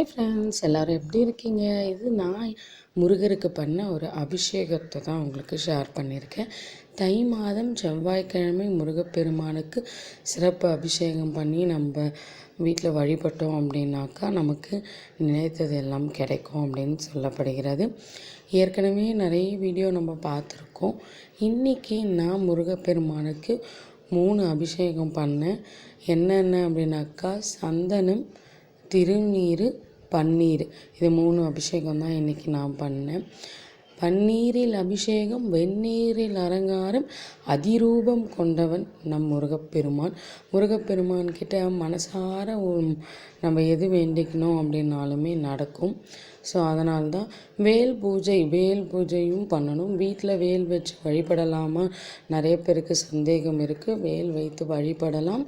Hi friends எல்லோரும் எப்படி இருக்கீங்க? இது நான் முருகருக்கு பண்ண ஒரு அபிஷேகத்தை தான் உங்களுக்கு ஷேர் பண்ணியிருக்கேன். தை மாதம் செவ்வாய்க்கிழமை முருகப்பெருமானுக்கு சிறப்பு அபிஷேகம் பண்ணி நம்ம வீட்டில் வழிபட்டோம் அப்படின்னாக்கா நமக்கு நினைத்தது எல்லாம் கிடைக்கும் அப்படின்னு சொல்லப்படுகிறது. ஏற்கனவே நிறைய வீடியோ நம்ம பார்த்துருக்கோம். இன்றைக்கி நான் முருகப்பெருமானுக்கு மூணு அபிஷேகம் பண்ணேன். என்னென்ன அப்படின்னாக்கா சந்தனம் திருநீர் பன்னீர். இது மூணு அபிஷேகம் தான் இன்றைக்கி நான் பண்ணேன். பன்னீரில் அபிஷேகம் வெந்நீரில் அலங்காரம் அதிரூபம் கொண்டவன் நம் முருகப்பெருமான். முருகப்பெருமான் கிட்ட மனசார நம்ம எது வேண்டிக்கணும் அப்படின்னாலுமே நடக்கும். ஸோ அதனால்தான் வேல் பூஜை வேல் பூஜையும் பண்ணணும். வீட்டில் வேல் வச்சு வழிபடலாமா? நிறைய பேருக்கு சந்தேகம் இருக்குது வேல் வைத்து வழிபடலாம்.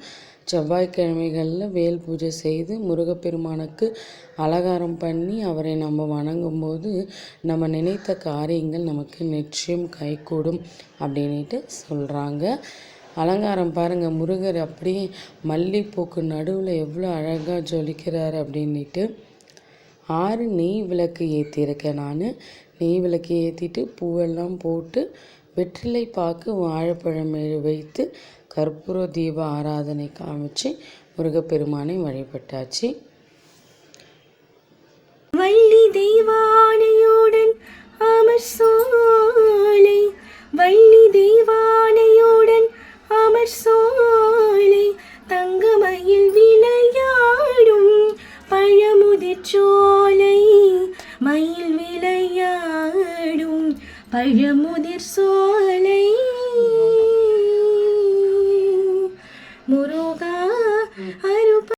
செவ்வாய்க்கிழமைகளில் வேல் பூஜை செய்து முருகப்பெருமானுக்கு அலங்காரம் பண்ணி அவரை நம்ம வணங்கும்போது நம்ம நினைத்த காரியங்கள் நமக்கு நிச்சயம் கைகூடும் அப்படின்ட்டு சொல்கிறாங்க அலங்காரம் பாருங்கள் முருகர் அப்படியே மல்லிப்பூக்கு நடுவில் எவ்வளோ அழகாக ஜொலிக்கிறார் அப்படின்ட்டு ஆறு நெய் விளக்கு ஏற்றியிருக்கேன் நான். நெய் விளக்கு ஏற்றிட்டு பூவெல்லாம் போட்டு வெற்றிலை பாக்கு வாழைப்பழம் வைத்து கற்பூர தீப ஆராதனை காமிச்சு முருகப்பெருமானை வழிபட்டாச்சு. வள்ளி தெய்வானையுடன் அமர் சோலை. வள்ளி தெய்வானையுடன் அமர் சோலை. தங்கமயில் மயில் விளையாடும் பழமுதிர் சோலை